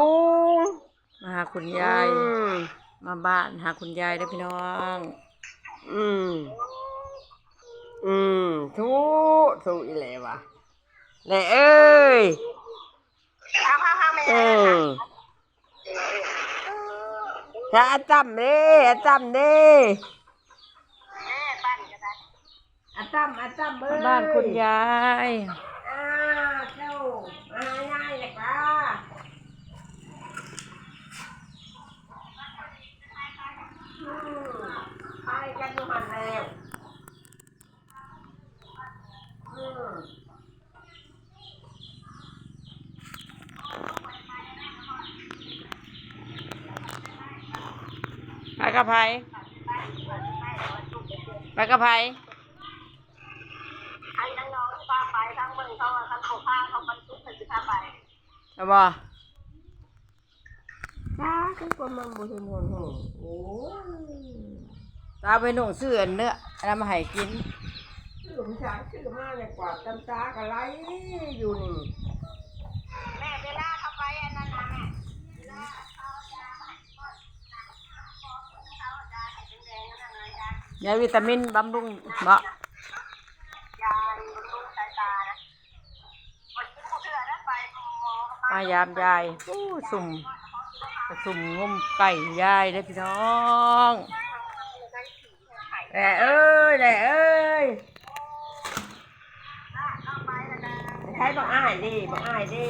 ลุงมาหาคุณยาย อืมมาบ้านหาคุณยายได้อพี่น้อง อืมอืมทุทุอีเลวะแน่เอ้ยข้างข้างข้างไม่อืได้มถ้าอาจำเด้อาจำเด้แม่ปั้นก็ได้อาจำอาจำเอ้ยบ้านคุณยาย อ่าเจ้ามาง่ายเลยป้าอืมไปกันอยู่หันแล้วอืม ไปกับไผไปกับไผให้ทั้งน้องที่พาไปทั้งเมืองเขาอะทั้งเขาพาเขาบรรทุกถึงจะพาไปเอาบ่จ้าคือคนมันบุญมนหูโอ้ยตาไปหนุ่งเสื้อเนื้ออันนั้นมาให้กินชื่อผมชายชื่อมาเนี่ยกวาดตำตากะไรอยู่นี่แม่เวลาเขาไปอันนั้นนะแม่ ยาวิตามินบำรุงบ่ยาบำรุงสายตานะคนที่เขาเชื่อนะไปหมอมายามยายโอ้สุ่มสุ่มงมไก่ยายได้พี่น้องแหล่เอ้ยแหล่เอ้ยใช้บังอ้ายดิบังอ้ายดิ